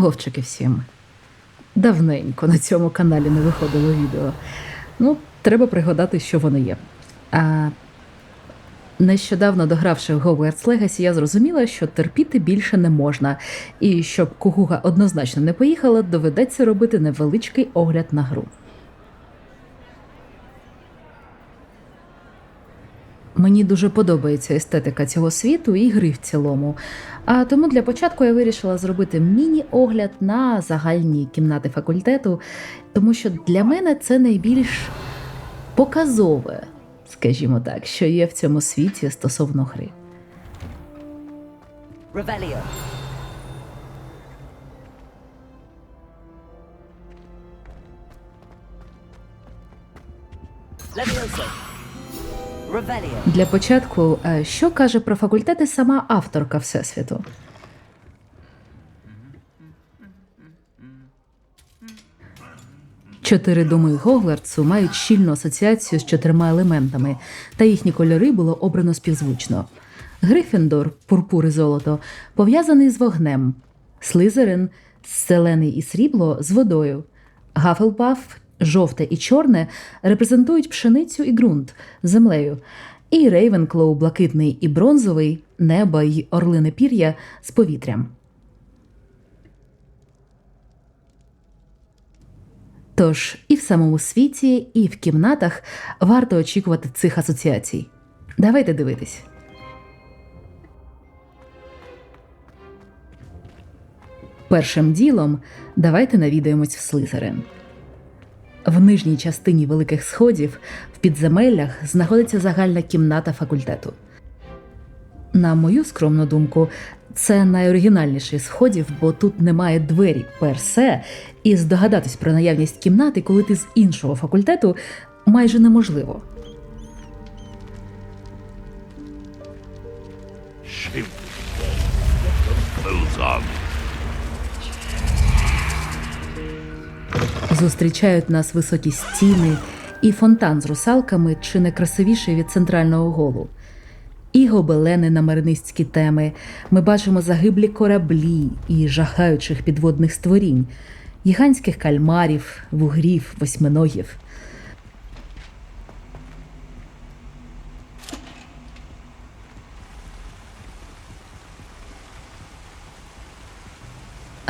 Аговчики всім. Давненько на цьому каналі не виходило відео. Ну, треба пригадати, що воно є. А нещодавно догравши в Hogwarts Legacy, я зрозуміла, що терпіти більше не можна, і щоб кугуга однозначно не поїхала, доведеться робити невеличкий огляд на гру. Мені дуже подобається естетика цього світу і гри в цілому. А тому для початку я вирішила зробити міні-огляд на загальні кімнати факультету, тому що для мене це найбільш показове, скажімо так, що є в цьому світі стосовно гри. Revelio. Levioso. Для початку, е, що каже про факультети сама авторка Всесвіту? Чотири доми Гогвартсу мають щільну асоціацію з чотирма елементами, та їхні кольори було обрано співзвучно. Грифіндор, пурпур і золото, пов'язаний з вогнем, Слизерин, зелений і срібло з водою, Гафелпаф, жовте і чорне репрезентують пшеницю і ґрунт землею, і Рейвенклоу, блакитний і бронзовий, небо й орлине пір'я з повітрям. Тож і в самому світі, і в кімнатах варто очікувати цих асоціацій. Давайте дивитись. Першим ділом давайте навідаємось в Слизерин. В нижній частині великих сходів в підземеллях знаходиться загальна кімната факультету. На мою скромну думку, це найоригінальніший сходів, бо тут немає двері персе, і здогадатись про наявність кімнати, коли ти з іншого факультету, майже неможливо. Зустрічають нас високі стіни і фонтан з русалками, чи не красивіший від центрального голу. І гобелени на маринистські теми. Ми бачимо загиблі кораблі і жахаючих підводних створінь, гігантських кальмарів, вугрів, восьминогів.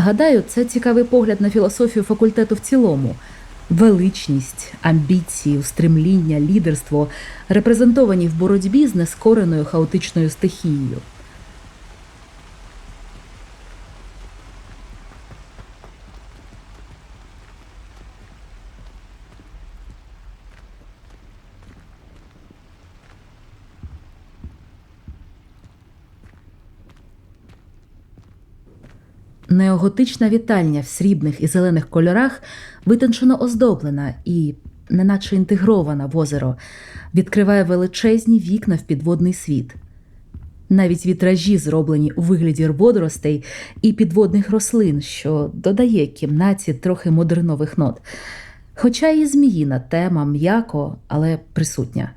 Гадаю, це цікавий погляд на філософію факультету в цілому. Величність, амбіції, устремління, лідерство репрезентовані в боротьбі з нескореною хаотичною стихією. Неоготична вітальня в срібних і зелених кольорах витончено оздоблена і, неначе інтегрована в озеро, відкриває величезні вікна в підводний світ. Навіть вітражі зроблені у вигляді водоростей і підводних рослин, що додає кімнаті трохи модернових нот. Хоча і зміїна тема м'яко, але присутня.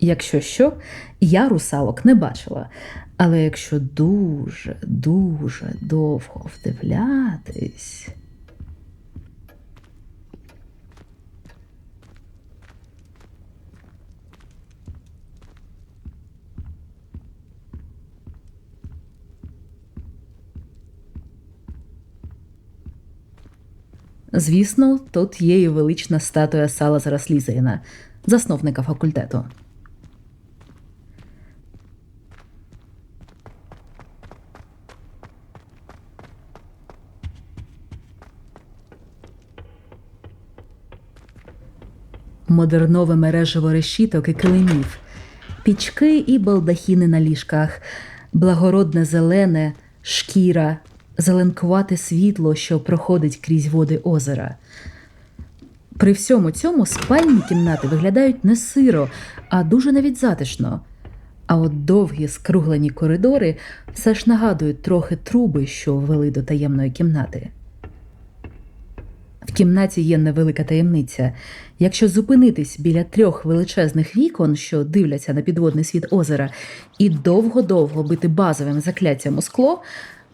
Якщо що, я русалок не бачила. Але якщо дуже, дуже довго вдивлятись. Звісно, тут є і велична статуя Салазара Слізеріна, засновника факультету. Модернове мережево решіток і килимів, пічки і балдахіни на ліжках, благородне зелене, шкіра, зеленкувате світло, що проходить крізь води озера. При всьому цьому спальні кімнати виглядають не сиро, а дуже навіть затишно. А от довгі скруглені коридори все ж нагадують трохи труби, що вели до таємної кімнати. Кімнаті є невелика таємниця. Якщо зупинитись біля трьох величезних вікон, що дивляться на підводний світ озера, і довго-довго бити базовим закляттям у скло,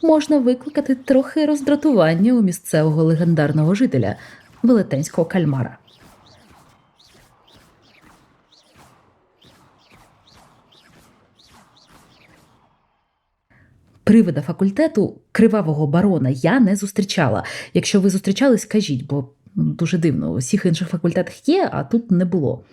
можна викликати трохи роздратування у місцевого легендарного жителя велетенського кальмара. Привида факультету кривавого барона я не зустрічала. Якщо ви зустрічали, скажіть, бо дуже дивно. У всіх інших факультетах є, а тут не було.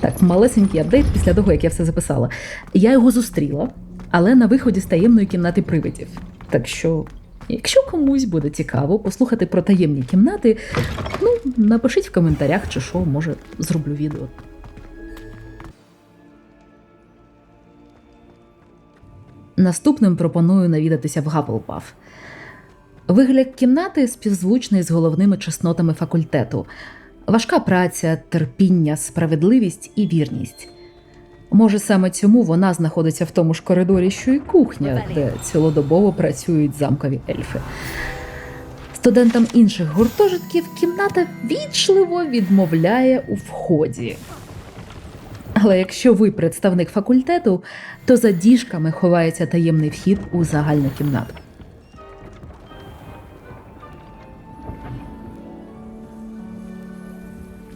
Так, малесенький апдейт після того, як я все записала. Я його зустріла, але на виході з таємної кімнати привидів. Так що, якщо комусь буде цікаво послухати про таємні кімнати, ну напишіть в коментарях, чи що, може, зроблю відео. Наступним пропоную навідатися в Гапелпаф. Вигляд кімнати співзвучний з головними чеснотами факультету. Важка праця, терпіння, справедливість і вірність. Може, саме цьому вона знаходиться в тому ж коридорі, що і кухня, де цілодобово працюють замкові ельфи. Студентам інших гуртожитків кімната вічливо відмовляє у вході. Але якщо ви представник факультету, то за діжками ховається таємний вхід у загальну кімнату.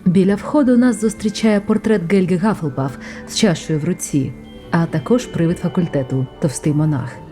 Біля входу нас зустрічає портрет Гельги Гафлбаф з чашею в руці, а також привид факультету товстий монах.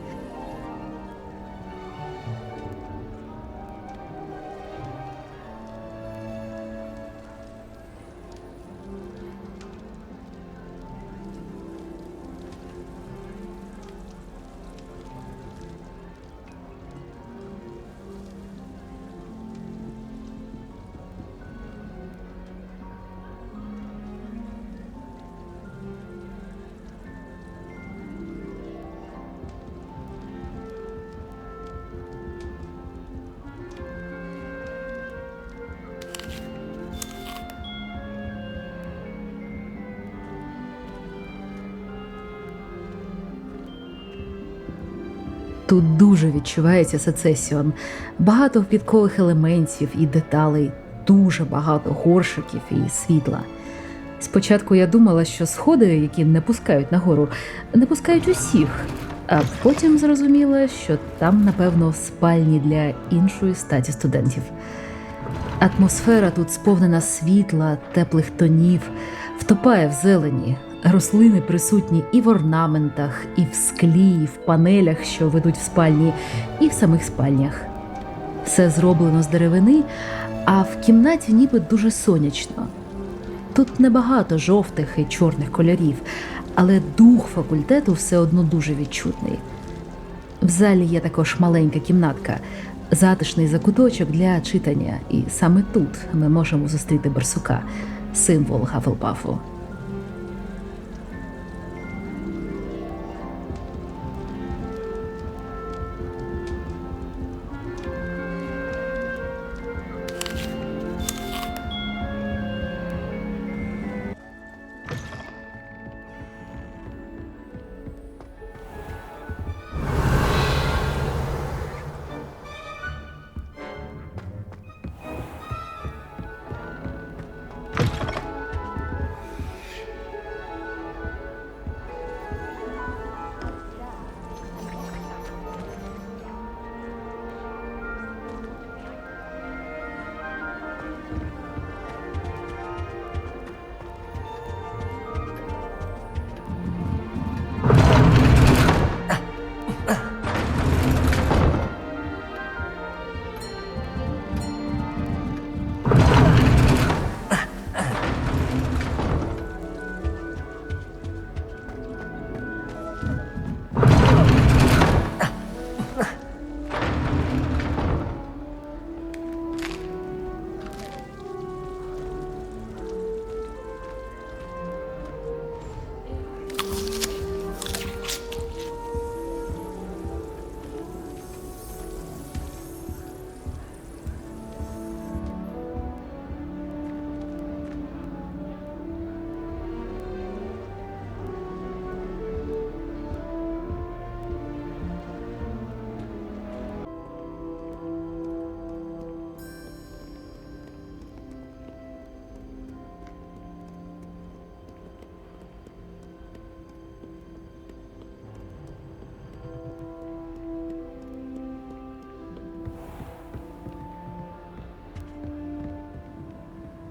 Тут дуже відчувається сецесіон, багато квіткових елементів і деталей, дуже багато горшиків і світла. Спочатку я думала, що сходи, які не пускають нагору, не пускають усіх, а потім зрозуміла, що там, напевно, спальні для іншої статі студентів. Атмосфера тут сповнена світла, теплих тонів, втопає в зелені. Рослини присутні і в орнаментах, і в склі, і в панелях, що ведуть в спальні, і в самих спальнях. Все зроблено з деревини, а в кімнаті ніби дуже сонячно. Тут небагато жовтих і чорних кольорів, але дух факультету все одно дуже відчутний. В залі є також маленька кімнатка, затишний закуточок для читання, і саме тут ми можемо зустріти барсука, символ Гафелпафу.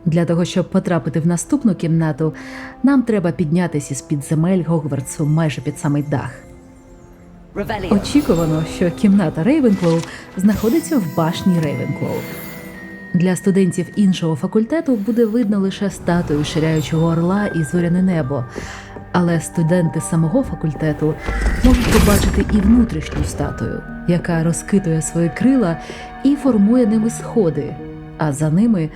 Для того, щоб потрапити в наступну кімнату, нам треба піднятися із під земель Гогвартсу майже під самий дах. Очікувано, що кімната Рейвенклоу знаходиться в башні Рейвенклоу. Для студентів іншого факультету буде видно лише статую ширяючого орла і зоряне небо. Але студенти самого факультету можуть побачити і внутрішню статую, яка розкитує свої крила і формує ними сходи, а за ними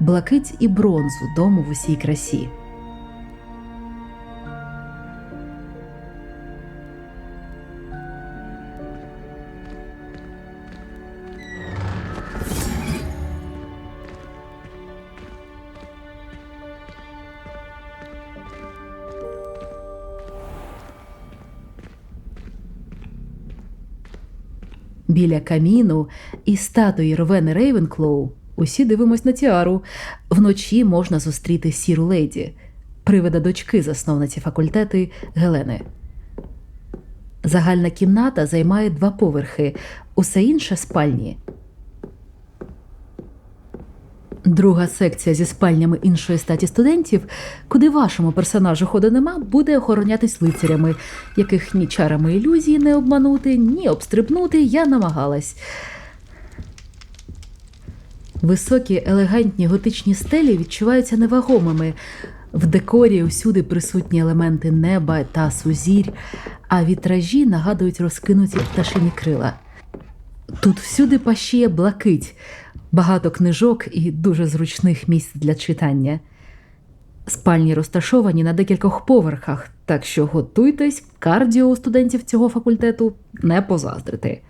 блакить і бронзу дому в усій красі. Біля каміну і статуї Ровени Рейвенклоу усі дивимось на тіару. Вночі можна зустріти сіру леді, привида дочки засновниці факультети Гелени. Загальна кімната займає два поверхи, усе інше спальні. Друга секція зі спальнями іншої статі студентів, куди вашому персонажу ходу нема, буде охоронятись лицарями, яких ні чарами ілюзії не обманути, ні обстрибнути я намагалась. Високі, елегантні готичні стелі відчуваються невагомими. В декорі усюди присутні елементи неба та сузірь, а вітражі нагадують розкинуті пташині крила. Тут всюди пащіє блакить, багато книжок і дуже зручних місць для читання. Спальні розташовані на декількох поверхах, так що готуйтесь, кардіо у студентів цього факультету не позаздрити.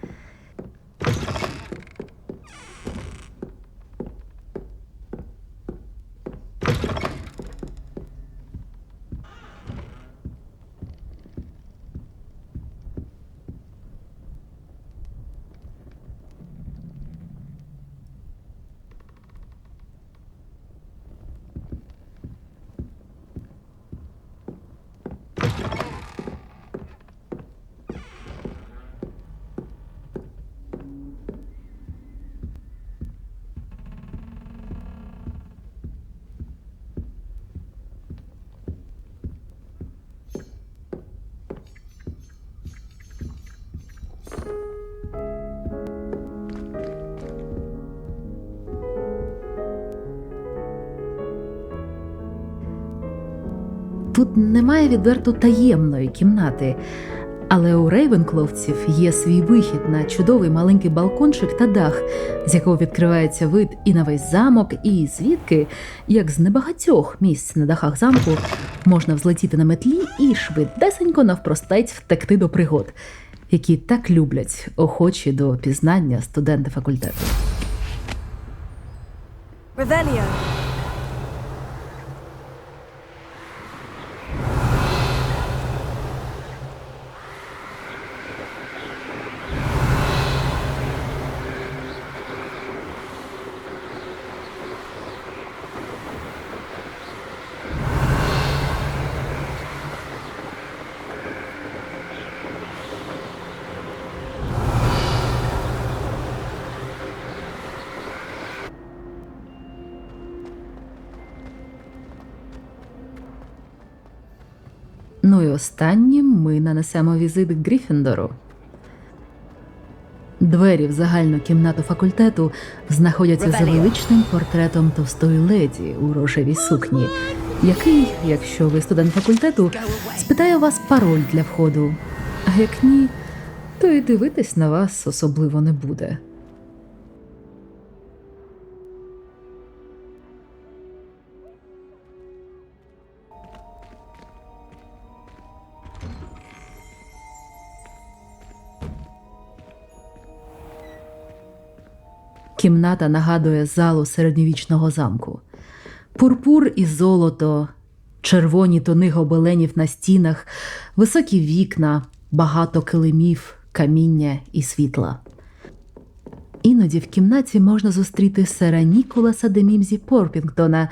Немає відверто таємної кімнати, але у рейвенкловців є свій вихід на чудовий маленький балкончик та дах, з якого відкривається вид і на весь замок, і звідки, як з небагатьох місць на дахах замку, можна взлетіти на метлі і швидесенько навпростець втекти до пригод, які так люблять охочі до пізнання студенти факультету. Revelio. Останнім ми нанесемо візит Гріфіндору. Двері в загальну кімнату факультету знаходяться за величним портретом товстої леді у рожевій сукні, який, якщо ви студент факультету, спитає у вас пароль для входу. А як ні, то і дивитись на вас особливо не буде. Кімната нагадує залу середньовічного замку. Пурпур і золото, червоні тони гобеленів на стінах, високі вікна, багато килимів, каміння і світла. Іноді в кімнаті можна зустріти сера Ніколаса де Мімзі Порпінгтона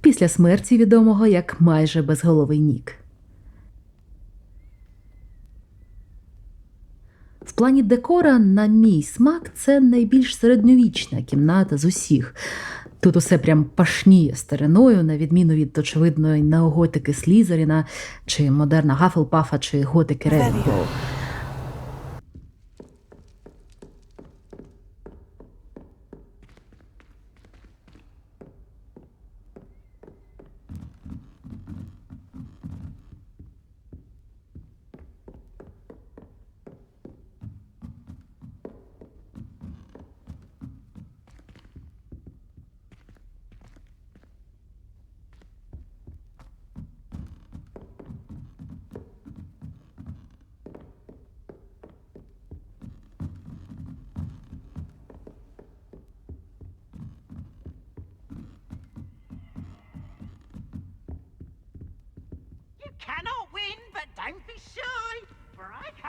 після смерті відомого як майже безголовий Нік. В плані декора, на мій смак, це найбільш середньовічна кімната з усіх. Тут усе прям пашніє стариною, на відміну від очевидної неоготики Слізеріна, чи модерна Гафелпафа, чи готики Ревенклоу.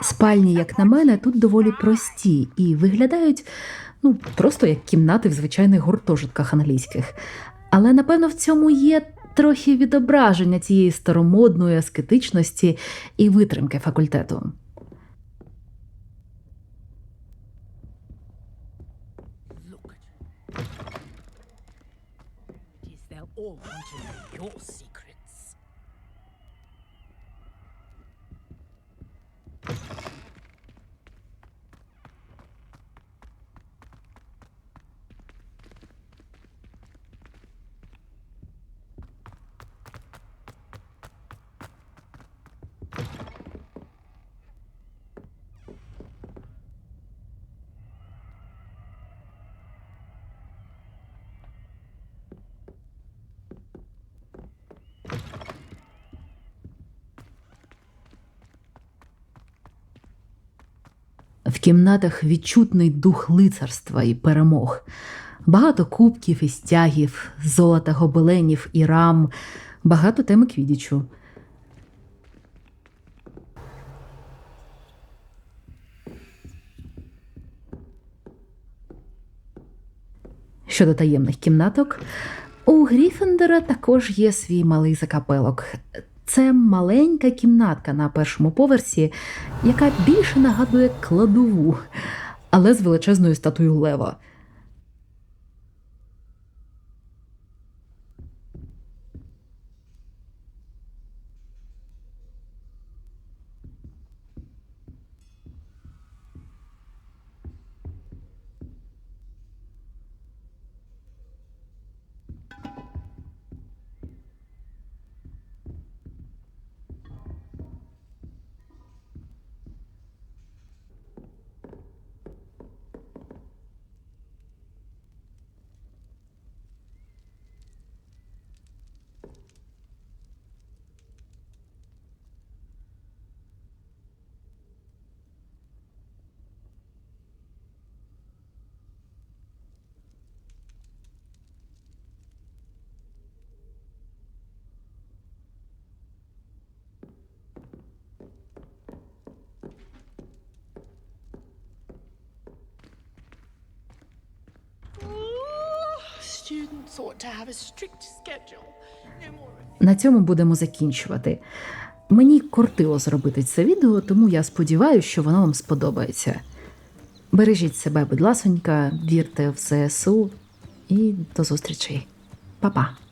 Спальні, як на мене, тут доволі прості і виглядають ну, просто як кімнати в звичайних гуртожитках англійських. Але напевно в цьому є трохи відображення цієї старомодної аскетичності і витримки факультету. At В кімнатах відчутний дух лицарства і перемог. Багато кубків і стягів, золота гобеленів і рам, багато теми квідічу. Щодо таємних кімнаток, у Гріфіндора також є свій малий закапелок. Це маленька кімнатка на першому поверсі, яка більше нагадує кладову, але з величезною статуєю лева. На цьому будемо закінчувати. Мені кортило зробити це відео, тому я сподіваюся, що воно вам сподобається. Бережіть себе, будь ласонька, вірте в ЗСУ і до зустрічі. Па-па!